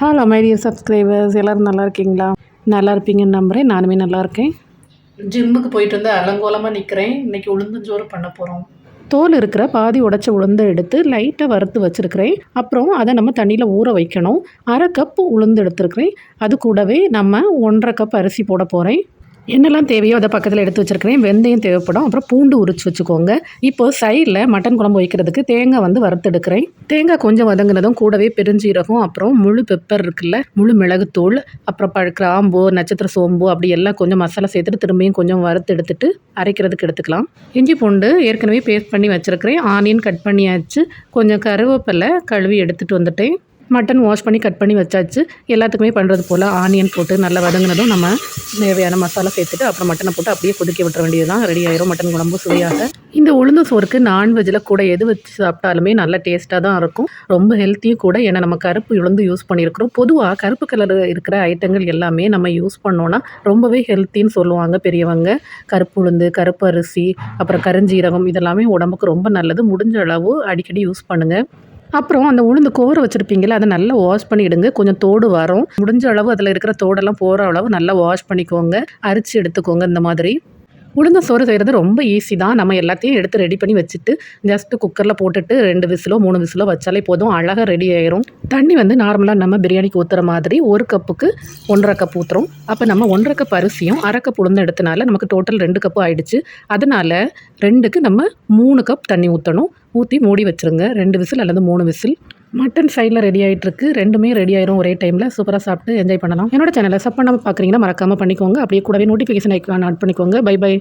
Hello my dear subscribers எல்லோரும் நல்லா இருக்கீங்களா? நல்லா இருப்பீங்கன்னு நம்புகிறேன் நானுமே நல்லா இருக்கேன். ஜிம்முக்கு போயிட்டு வந்து அலங்கோலமாக நிற்கிறேன் இன்றைக்கி உளுந்தஞ்சோறு பண்ண போகிறோம் தோல் இருக்கிற பாதி உடைச்ச உளுந்தை எடுத்து லைட்டாக வறுத்து வச்சுருக்கிறேன். அப்புறம் அதை நம்ம தண்ணியில் ஊற வைக்கணும். அரை கப் உளுந்து எடுத்துருக்கிறேன். அது கூடவே நம்ம ஒன்றரை கப் அரிசி போட போகிறேன் என்னெல்லாம் தேவையோ அதை பக்கத்தில் எடுத்து வச்சுருக்கிறேன். வெந்தயம் தேவைப்படும். அப்புறம் பூண்டு உரிச்சு வச்சுக்கோங்க. இப்போ சைடில் மட்டன் குழம்பு வைக்கிறதுக்கு தேங்காய் வந்து வறுத்தெடுக்கிறேன் தேங்காய் கொஞ்சம் வதங்கினதும் கூடவே பெருஞ்சீரகம் அப்புறம் முழு பெப்பர் இருக்குல்ல முழு மிளகுத்தூள் அப்புறம் ப கிராம்பு நட்சத்திர சோம்பு அப்படி எல்லாம் கொஞ்சம் மசாலா சேர்த்துட்டு திரும்பியும் கொஞ்சம் வறுத்து எடுத்துட்டு அரைக்கிறதுக்கு எடுத்துக்கலாம். இஞ்சி பூண்டு ஏற்கனவே பேஸ்ட் பண்ணி வச்சுருக்கிறேன். ஆனியன் கட் பண்ணியாச்சு. கொஞ்சம் கருவேப்பிலை கழுவி எடுத்துகிட்டு வந்துட்டேன். மட்டன் வாஷ் பண்ணி கட் பண்ணி வச்சாச்சு. எல்லாத்துக்குமே பண்ணுறது போல் ஆனியன் போட்டு நல்லா வதங்கினதும் நம்ம தேவையான மசாலா சேர்த்துட்டு அப்புறம் மட்டனை போட்டு அப்படியே கொதிக்க விட்டுற வேண்டியது தான் ரெடி ஆயிரும். மட்டன் குழம்பு சுவையாக. இந்த உளுந்து சோறுக்கு நான்வெஜ்ஜில் கூட எது வச்சு சாப்பிட்டாலுமே நல்ல டேஸ்ட்டாக தான் இருக்கும். ரொம்ப ஹெல்த்தியும் கூட. ஏன்னா நம்ம கருப்பு உளுந்து யூஸ் பண்ணியிருக்கிறோம். பொதுவாக கருப்பு கலர் இருக்கிற ஐட்டங்கள் எல்லாமே நம்ம யூஸ் பண்ணோன்னா ரொம்பவே ஹெல்த்தின்னு சொல்லுவாங்க பெரியவங்க. கருப்பு உளுந்து கருப்பு அரிசி அப்புறம் கருஞ்சீரகம் இதெல்லாமே உடம்புக்கு ரொம்ப நல்லது. முடிஞ்ச அளவு அடிக்கடி யூஸ் பண்ணுங்கள் அப்புறம் அந்த உளுந்து கோர வச்சுருப்பீங்களா அதை நல்லா வாஷ் பண்ணிவிடுங்க கொஞ்சம் தோடு வரும். முடிஞ்ச அளவு அதில் இருக்கிற தோடெல்லாம் போகிற அளவு நல்லா வாஷ் பண்ணிக்கோங்க. அரிச்சு எடுத்துக்கோங்க இந்த மாதிரி. உளுந்த சோறு செய்கிறது ரொம்ப ஈஸி தான். நம்ம எல்லாத்தையும் எடுத்து ரெடி பண்ணி வச்சுட்டு ஜஸ்ட்டு குக்கரில் போட்டுட்டு ரெண்டு விசிலோ மூணு விசிலோ வச்சாலே போதும். அழகாக ரெடி ஆயிரும். தண்ணி வந்து நார்மலாக நம்ம பிரியாணிக்கு ஊற்றுற மாதிரி ஒரு கப்புக்கு ஒன்றரை கப் ஊற்றுறோம் அப்போ நம்ம ஒன்றரை கப் அரிசியும் அரை கப் உளுந்து எடுத்தனால நமக்கு டோட்டல் ரெண்டு கப்பு ஆயிடுச்சு. அதனால் ரெண்டுக்கு நம்ம மூணு கப் தண்ணி ஊற்றணும் ஊற்றி மூடி வச்சுருங்க. ரெண்டு விசில் அல்லது மூணு விசில். மட்டன் சைடில் ரெடி ஆகிட்டுருக்கு ரெண்டுமே ரெடி ஆயிரும் ஒரே டைமில் சூப்பராக சாப்பிட்டு என்ஜாய் பண்ணலாம். என்னோட சேனலை சப் பண்ணாமல் பார்க்குறீங்கன்னா மறக்காமல் பண்ணிக்கோங்க. அப்படியே கூடவே நோட்டிஃபிகேஷன் ஐக்கான் ஆட் பண்ணிக்கோங்க. Bye bye